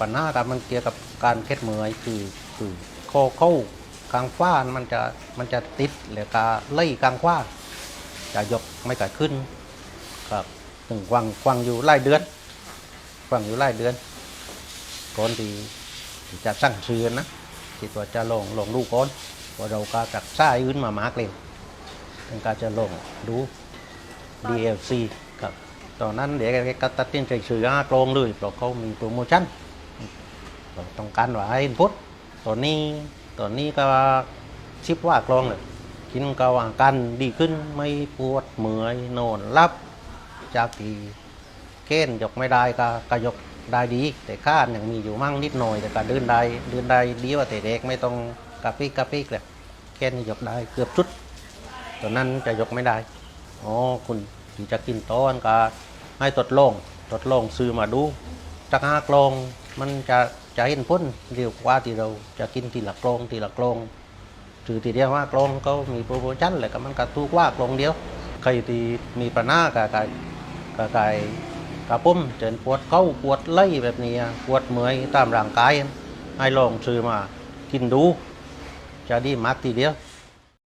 ปัญหากับมันเกี่ยวกับการเคล็ดเมือยคือคือคอเข้ากลางฟ้านมันจะมันจะติดหรือกาไล่กลางฟ้าจะยกไม่กัดขึ้นครับถึงกวางกวางอยู่ไล่เดือนกวางอยู่ไล่เดือนก่อนที่จะสั่งซื้อนะที่ตัวจะลงลงลูกก่อนเพราเราก็จากซ่าอื่นมามากเลยถึงการจะลงดู DLC ครับตอนนั้นเด็กก็ตัดสินใจซื้อห้ากลองเลยเพราะเขามีโปรโมชั่น เราต้องการว่าให้พุทตอนนี้ตอนนี้ก็ชิปว่ากลองเลยกินก็อาการดีขึ้นไม่ปวดเมื่อยนอนรับ จากที่เก้นยกไม่ได้ก็กยกได้ดี แต่ข้านยังมีอยู่มั่งนิดหน่อย แต่ก็เดินได้เดินได้ดีกว่าแต่เด็กไม่ต้องกระปิกกระปิกเลยแค่นี้ยกได้เกือบชุดตอนนั้นจะยกไม่ได้อ๋อคุณถึงจะกินต้อนก็ให้ทดลงทดลงซื้อมาดูจากห้ากลอง มันจะจะเห็นพ้นเร็วกว่าที่เราจะกินทีละกลองทีละกลองถือทีเดียวว่ากลองก็มีโปรโมชั่นเลยก็มันก็ถูกว่ากลองเดียวใครที่มีปัญหากับกับกับกับกับปุ่มเจนปวดเก้าปวดไล่แบบนี้ปวดเมื่อยตามร่างกายให้ลองซื้อมากินดู จะดีมากทีเดียว